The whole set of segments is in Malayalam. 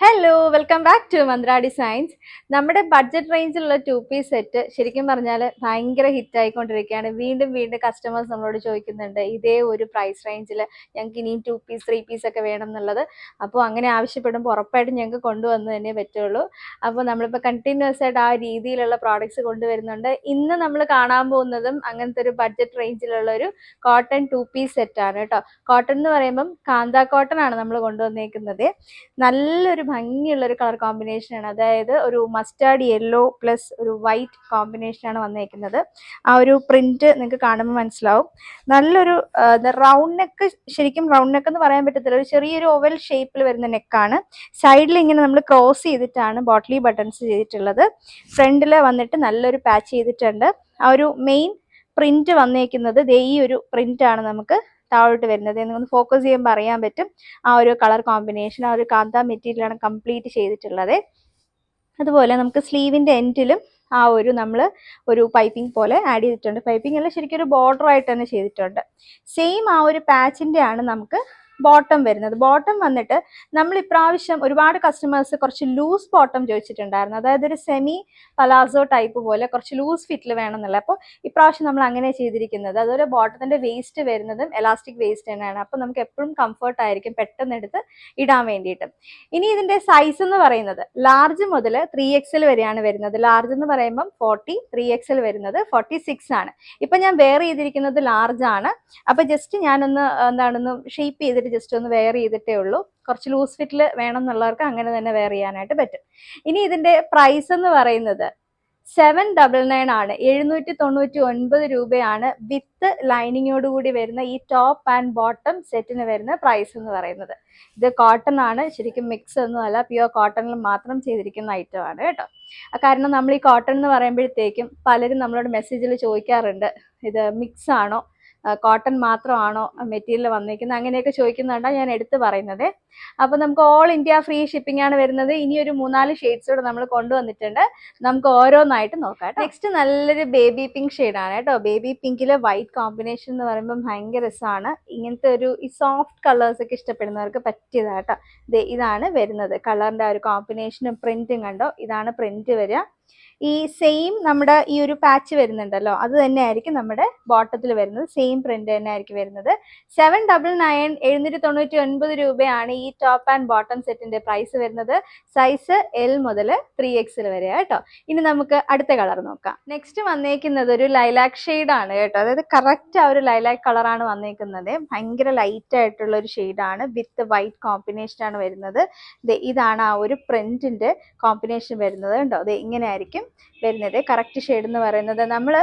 Hello welcome back to Mantra designs നമ്മുടെ ബഡ്ജറ്റ് റേഞ്ചിലുള്ള ടു പീസ് സെറ്റ് ശരിക്കും പറഞ്ഞാൽ ഭയങ്കര ഹിറ്റ് ആയിക്കൊണ്ടിരിക്കുകയാണ്. വീണ്ടും വീണ്ടും കസ്റ്റമേഴ്സ് നമ്മളോട് ചോദിക്കുന്നുണ്ട് ഇതേ ഒരു പ്രൈസ് റേഞ്ചിൽ ഞങ്ങൾക്ക് ഇനിയും ടു പീസ് ത്രീ പീസ് ഒക്കെ വേണം എന്നുള്ളത്. അപ്പോൾ അങ്ങനെ ആവശ്യപ്പെടുമ്പോൾ ഉറപ്പായിട്ടും ഞങ്ങൾക്ക് കൊണ്ടുവന്ന് തന്നെ പറ്റുള്ളൂ. അപ്പോൾ നമ്മളിപ്പോൾ കണ്ടിന്യൂസ് ആയിട്ട് ആ രീതിയിലുള്ള പ്രോഡക്റ്റ്സ് കൊണ്ടുവരുന്നുണ്ട്. ഇന്ന് നമ്മൾ കാണാൻ പോകുന്നതും അങ്ങനത്തെ ഒരു ബഡ്ജറ്റ് റേഞ്ചിലുള്ള ഒരു കോട്ടൺ ടു പീസ് സെറ്റാണ് കേട്ടോ. കോട്ടൺ എന്ന് പറയുമ്പം കാന്ത കോട്ടൺ ആണ് നമ്മൾ കൊണ്ടുവന്നേക്കുന്നത്. നല്ലൊരു ഭംഗിയുള്ള ഒരു കളർ കോമ്പിനേഷനാണ്. അതായത് ഒരു മസ്റ്റാർഡ് യെല്ലോ പ്ലസ് ഒരു വൈറ്റ് കോമ്പിനേഷനാണ് വന്നേക്കുന്നത്. ആ ഒരു പ്രിന്റ് നിങ്ങൾക്ക് കാണുമ്പോൾ മനസ്സിലാവും. നല്ലൊരു റൗണ്ട് നെക്ക് ശരിക്കും റൗണ്ട് നെക്ക് എന്ന് പറയാൻ പറ്റത്തില്ല. ഒരു ചെറിയൊരു ഓവൽ ഷേപ്പിൽ വരുന്ന നെക്കാണ് സൈഡിൽ ഇങ്ങനെ നമ്മൾ ക്രോസ് ചെയ്തിട്ടാണ് ബോട്ടിലി ബട്ടൺസ് ചെയ്തിട്ടുള്ളത്. ഫ്രണ്ടിൽ വന്നിട്ട് നല്ലൊരു പാച്ച് ചെയ്തിട്ടുണ്ട്. ആ ഒരു മെയിൻ പ്രിന്റ് വന്നേക്കുന്നത് ദേ ഈ ഒരു പ്രിന്റ് ആണ് നമുക്ക് താഴോട്ട് വരുന്നത്. എന്നൊന്ന് ഫോക്കസ് ചെയ്യുമ്പോൾ അറിയാൻ പറ്റും. ആ ഒരു കളർ കോമ്പിനേഷൻ ആ ഒരു കാന്ത മെറ്റീരിയലാണ് കംപ്ലീറ്റ് ചെയ്തിട്ടുള്ളത്. അതുപോലെ നമുക്ക് സ്ലീവിന്റെ എൻഡിലും ആ ഒരു നമ്മൾ ഒരു പൈപ്പിംഗ് പോലെ ആഡ് ചെയ്തിട്ടുണ്ട്. പൈപ്പിംഗ് അല്ല ശരിക്കും ഒരു ബോർഡർ ആയിട്ട് തന്നെ ചെയ്തിട്ടുണ്ട്. സെയിം ആ ഒരു പാച്ചിന്റെ ആണ് നമുക്ക് ബോട്ടം വരുന്നത്. ബോട്ടം വന്നിട്ട് നമ്മൾ ഇപ്രാവശ്യം ഒരുപാട് കസ്റ്റമേഴ്സ് കുറച്ച് ലൂസ് ബോട്ടം ചോദിച്ചിട്ടുണ്ടായിരുന്നു. അതായത് ഒരു സെമി പലാസോ ടൈപ്പ് പോലെ കുറച്ച് ലൂസ് ഫിറ്റിൽ വേണമെന്നുള്ള അപ്പോൾ ഇപ്രാവശ്യം നമ്മൾ അങ്ങനെ ചെയ്തിരിക്കുന്നത്. അതുപോലെ ബോട്ടത്തിന്റെ വേസ്റ്റ് വരുന്നതും എലാസ്റ്റിക് വേസ്റ്റ് തന്നെയാണ്. അപ്പോൾ നമുക്ക് എപ്പോഴും കംഫർട്ട് ആയിരിക്കും പെട്ടെന്ന് എടുത്ത് ഇടാൻ വേണ്ടിയിട്ട്. ഇനി ഇതിന്റെ സൈസ് എന്ന് പറയുന്നത് ലാർജ് മുതൽ ത്രീ എക്സൽ വരെയാണ് വരുന്നത്. ലാർജ് എന്ന് പറയുമ്പം ഫോർട്ടി ത്രീ എക്സൽ വരുന്നത് ഫോർട്ടി സിക്സ് ആണ്. ഇപ്പം ഞാൻ വെയർ ചെയ്തിരിക്കുന്നത് ലാർജ് ആണ്. അപ്പോൾ ജസ്റ്റ് ഞാനൊന്ന് എന്താണെന്ന് ഷേപ്പ് ചെയ്തിട്ട് ജസ്റ്റ് ഒന്ന് വെയർ ചെയ്തിട്ടേ ഉള്ളൂ. കുറച്ച് ലൂസ് ഫിറ്റിൽ വേണം എന്നുള്ളവർക്ക് അങ്ങനെ തന്നെ വെയർ ചെയ്യാനായിട്ട് പറ്റും. ഇനി ഇതിന്റെ പ്രൈസ് എന്ന് പറയുന്നത് സെവൻ ഡബിൾ നയൻ ആണ്. എഴുന്നൂറ്റി തൊണ്ണൂറ്റി ഒൻപത് രൂപയാണ് വിത്ത് ലൈനിങ്ങോട് കൂടി വരുന്ന ഈ ടോപ്പ് ആൻഡ് ബോട്ടം സെറ്റിന് വരുന്ന പ്രൈസ് എന്ന് പറയുന്നത്. ഇത് കോട്ടൺ ആണ്. ശരിക്കും മിക്സ് ഒന്നും അല്ല. പ്യുവർ കോട്ടണിൽ മാത്രം ചെയ്തിരിക്കുന്ന ഐറ്റം ആണ് കേട്ടോ. കാരണം നമ്മൾ ഈ കോട്ടൺ എന്ന് പറയുമ്പോഴത്തേക്കും പലരും നമ്മളോട് മെസ്സേജിൽ ചോദിക്കാറുണ്ട്. ഇത് മിക്സ് ആണോ? കോട്ടൺ മാത്രമാണോ മെറ്റീരിയൽ വന്നിരിക്കുന്നത് അങ്ങനെയൊക്കെ ചോദിക്കുന്നുണ്ടാണ് ഞാൻ എടുത്തു പറയുന്നത്. അപ്പോൾ നമുക്ക് ഓൾ ഇന്ത്യ ഫ്രീ ഷിപ്പിംഗ് ആണ് വരുന്നത്. ഇനി ഒരു മൂന്നാൽ ഷെയ്ഡ്സ് കൂടെ നമ്മൾ കൊണ്ടുവന്നിട്ടുണ്ട്. നമുക്ക് ഓരോന്നായിട്ട് നോക്കാം നെക്സ്റ്റ് നല്ലൊരു ബേബി പിങ്ക് ഷെയ്ഡാണ് കേട്ടോ. ബേബി പിങ്കിലെ വൈറ്റ് കോമ്പിനേഷൻ എന്ന് പറയുമ്പോൾ ഭയങ്കര രസമാണ് ഇങ്ങനത്തെ ഒരു ഈ സോഫ്റ്റ് കളേഴ്സ് ഒക്കെ ഇഷ്ടപ്പെടുന്നവർക്ക് പറ്റിയതാണ് കേട്ടോ. ഇതാണ് വരുന്നത്. കളറിന്റെ ഒരു കോമ്പിനേഷനും പ്രിന്റും കണ്ടോ? ഇതാണ് പ്രിന്റ് വരിക. ഈ സെയിം നമ്മുടെ ഈ ഒരു പാച്ച് വരുന്നുണ്ടല്ലോ അത് തന്നെ ആയിരിക്കും നമ്മുടെ ബോട്ടത്തിൽ വരുന്നത്. സെയിം പ്രിന്റ് തന്നെ ആയിരിക്കും വരുന്നത്. സെവൻ ഡബിൾ നയൻ എഴുന്നൂറ്റി തൊണ്ണൂറ്റി ഒൻപത് രൂപയാണ് ഈ ടോപ്പ് ആൻഡ് ബോട്ടം സെറ്റിന്റെ പ്രൈസ് വരുന്നത്. സൈസ് എൽ മുതൽ ത്രീ എക്സിൽ വരെ കേട്ടോ. ഇനി നമുക്ക് അടുത്ത കളർ നോക്കാം. നെക്സ്റ്റ് വന്നേക്കുന്നത് ഒരു ലൈലാക് ഷെയ്ഡ് ആണ് കേട്ടോ. അതായത് കറക്റ്റ് ആ ഒരു ലൈലാക്ക് കളറാണ് വന്നേക്കുന്നത്. ഭയങ്കര ലൈറ്റ് ആയിട്ടുള്ള ഒരു ഷെയ്ഡാണ് വിത്ത് വൈറ്റ് കോമ്പിനേഷൻ ആണ് വരുന്നത്. ഇതാണ് ആ ഒരു പ്രിന്റിന്റെ കോമ്പിനേഷൻ വരുന്നത് കേട്ടോ. അതെ ഇങ്ങനെ ആയിരിക്കും വരുന്നത്. കറക്റ്റ് ഷെയ്ഡ് എന്ന് പറയുന്നത്. നമ്മൾ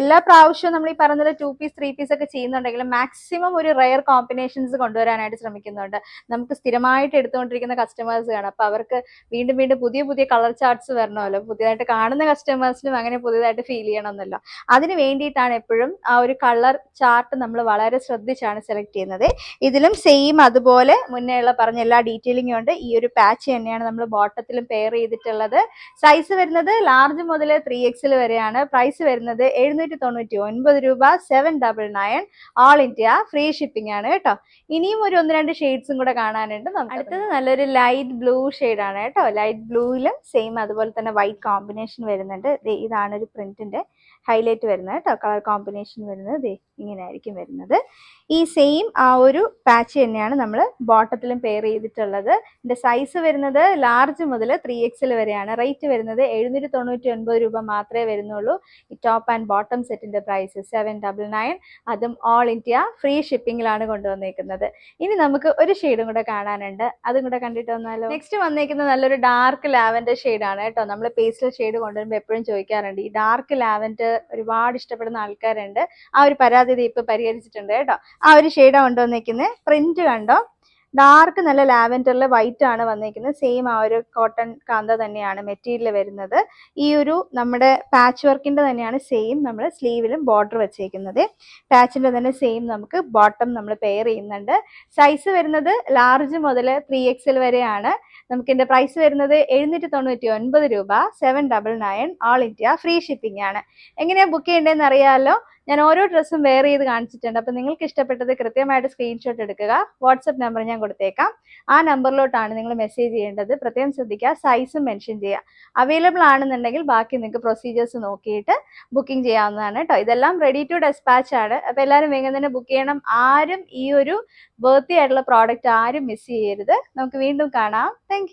എല്ലാ പ്രാവശ്യവും നമ്മൾ ഈ പറഞ്ഞത് ടു പീസ് ത്രീ പീസ് ഒക്കെ ചെയ്യുന്നുണ്ടെങ്കിലും മാക്സിമം ഒരു റയർ കോമ്പിനേഷൻസ് കൊണ്ടുവരാനായിട്ട് ശ്രമിക്കുന്നുണ്ട്. നമുക്ക് സ്ഥിരമായിട്ട് എടുത്തുകൊണ്ടിരിക്കുന്ന കസ്റ്റമേഴ്സ് കാണാം അപ്പോൾ അവർക്ക് വീണ്ടും വീണ്ടും പുതിയ പുതിയ കളർ ചാർട്ട്സ് വരണമല്ലോ. പുതിയതായിട്ട് കാണുന്ന കസ്റ്റമേഴ്സിനും അങ്ങനെ പുതിയതായിട്ട് ഫീൽ ചെയ്യണമെന്നല്ലോ. അതിന് വേണ്ടിയിട്ടാണ് എപ്പോഴും ആ ഒരു കളർ ചാർട്ട് നമ്മൾ വളരെ ശ്രദ്ധിച്ചാണ് സെലക്ട് ചെയ്യുന്നത്. ഇതിലും സെയിം അതുപോലെ മുന്നേ ഉള്ള പറഞ്ഞ എല്ലാ ഡീറ്റെയിലിംഗും ഉണ്ട്. ഈ ഒരു പാച്ച് തന്നെയാണ് നമ്മൾ ബോട്ടത്തിലും പെയർ ചെയ്തിട്ടുള്ളത്. സൈസ് വരുന്നത് ലാർജ് മുതൽ ത്രീ എക്സിൽ വരെയാണ്. പ്രൈസ് വരുന്നത് എഴുന്നൂറ്റി തൊണ്ണൂറ്റി ഒൻപത് രൂപ seven double nine all India free shipping ആണ് കേട്ടോ. ഇനിയും ഒരു ഒന്ന് രണ്ട് ഷെയ്ഡ്സും കൂടെ കാണാനുണ്ട് അടുത്തത് നല്ലൊരു ലൈറ്റ് ബ്ലൂ ആണ് കേട്ടോ. ലൈറ്റ് ബ്ലൂയിലും സെയിം അതുപോലെ തന്നെ വൈറ്റ് കോമ്പിനേഷൻ വരുന്നുണ്ട്. ഇതാണ് ഒരു പ്രിന്റിന്റെ ഹൈലൈറ്റ് വരുന്നത് കേട്ടോ. കളർ കോമ്പിനേഷൻ വരുന്നത് ഇങ്ങനെ ആയിരിക്കും വരുന്നത്. ഈ സെയിം ആ ഒരു പാച്ച് തന്നെയാണ് നമ്മൾ ബോട്ടത്തിലും പെയർ ചെയ്തിട്ടുള്ളത്. ഇതിന്റെ സൈസ് വരുന്നത് ലാർജ് മുതൽ ത്രീ എക്സിൽ വരെയാണ്. റേറ്റ് വരുന്നത് എഴുന്നൂറ്റി തൊണ്ണൂറ്റി ഒൻപത് രൂപ മാത്രമേ വരുന്നുള്ളൂ. ഈ ടോപ്പ് ആൻഡ് ബോട്ടം സെറ്റിന്റെ പ്രൈസ് സെവൻ ഡബിൾ നയൻ അതും ഓൾ ഇന്ത്യ ഫ്രീ ഷിപ്പിംഗിലാണ് കൊണ്ടുവന്നേക്കുന്നത്. ഇനി നമുക്ക് ഒരു ഷെയ്ഡും കൂടെ കാണാനുണ്ട്. അതും കൂടെ കണ്ടിട്ട് വന്നാലോ? നെക്സ്റ്റ് വന്നേക്കുന്നത് നല്ലൊരു ഡാർക്ക് ലാവൻഡർ ഷെയ്ഡാണ് കേട്ടോ. നമ്മൾ പേസ്റ്റൽ ഷെയ്ഡ് കൊണ്ടുവരുമ്പോൾ എപ്പോഴും ചോദിക്കാറുണ്ട്. ഈ ഡാർക്ക് ലാവൻഡർ ഒരുപാട് ഇഷ്ടപ്പെടുന്ന ആൾക്കാരുണ്ട്. ആ ഒരു പരാതി ഇപ്പൊ പരിഹരിച്ചിട്ടുണ്ട് കേട്ടോ. ആ ഒരു ഷെയ്ഡാണ് കൊണ്ടുവന്നേക്കുന്നത് പ്രിന്റ് കണ്ടോ? ഡാർക്ക് നല്ല ലാവൻഡറിൽ വൈറ്റ് ആണ് വന്നിരിക്കുന്നത് സെയിം ആ ഒരു കോട്ടൺ കാന്ത തന്നെയാണ് മെറ്റീരിയൽ വരുന്നത്. ഈ ഒരു നമ്മുടെ പാച്ച് വർക്കിന്റെ തന്നെയാണ് സെയിം നമ്മൾ സ്ലീവിലും ബോർഡർ വെച്ചേക്കുന്നത്. പാച്ചിന്റെ തന്നെ സെയിം നമുക്ക് ബോട്ടം നമ്മൾ പെയർ ചെയ്യുന്നുണ്ട്. സൈസ് വരുന്നത് ലാർജ് മുതൽ ത്രീ എക്സിൽ വരെയാണ്. നമുക്ക് ഇതിന്റെ പ്രൈസ് വരുന്നത് എഴുന്നൂറ്റി തൊണ്ണൂറ്റി ഒൻപത് രൂപ seven double nine India free shipping ആണ്. എങ്ങനെയാണ് ബുക്ക് ചെയ്യേണ്ടതെന്ന് അറിയാമല്ലോ ഞാൻ ഓരോ ഡ്രസ്സും വെയർ ചെയ്ത് കാണിച്ചിട്ടുണ്ട്. അപ്പോൾ നിങ്ങൾക്ക് ഇഷ്ടപ്പെട്ടത് കൃത്യമായിട്ട് സ്ക്രീൻഷോട്ട് എടുക്കുക. വാട്സപ്പ് നമ്പർ ഞാൻ കൊടുത്തേക്കാം. ആ നമ്പറിലോട്ടാണ് നിങ്ങൾ മെസ്സേജ് ചെയ്യേണ്ടത്. പ്രത്യേകം ശ്രദ്ധിക്കുക. സൈസും മെൻഷൻ ചെയ്യുക. അവൈലബിൾ ആണെന്നുണ്ടെങ്കിൽ ബാക്കി നിങ്ങൾക്ക് പ്രൊസീജിയേഴ്സ് നോക്കിയിട്ട് ബുക്കിംഗ് ചെയ്യാവുന്നതാണ് കേട്ടോ ഇതെല്ലാം റെഡി ടു ഡെസ്പാച്ച് ആണ്. അപ്പോൾ എല്ലാവരും വേഗം തന്നെ ബുക്ക് ചെയ്യണം. ആരും ഈ ഒരു ബേർത്തി ആയിട്ടുള്ള പ്രോഡക്റ്റ് ആരും മിസ് ചെയ്യരുത്. നമുക്ക് വീണ്ടും കാണാം. താങ്ക്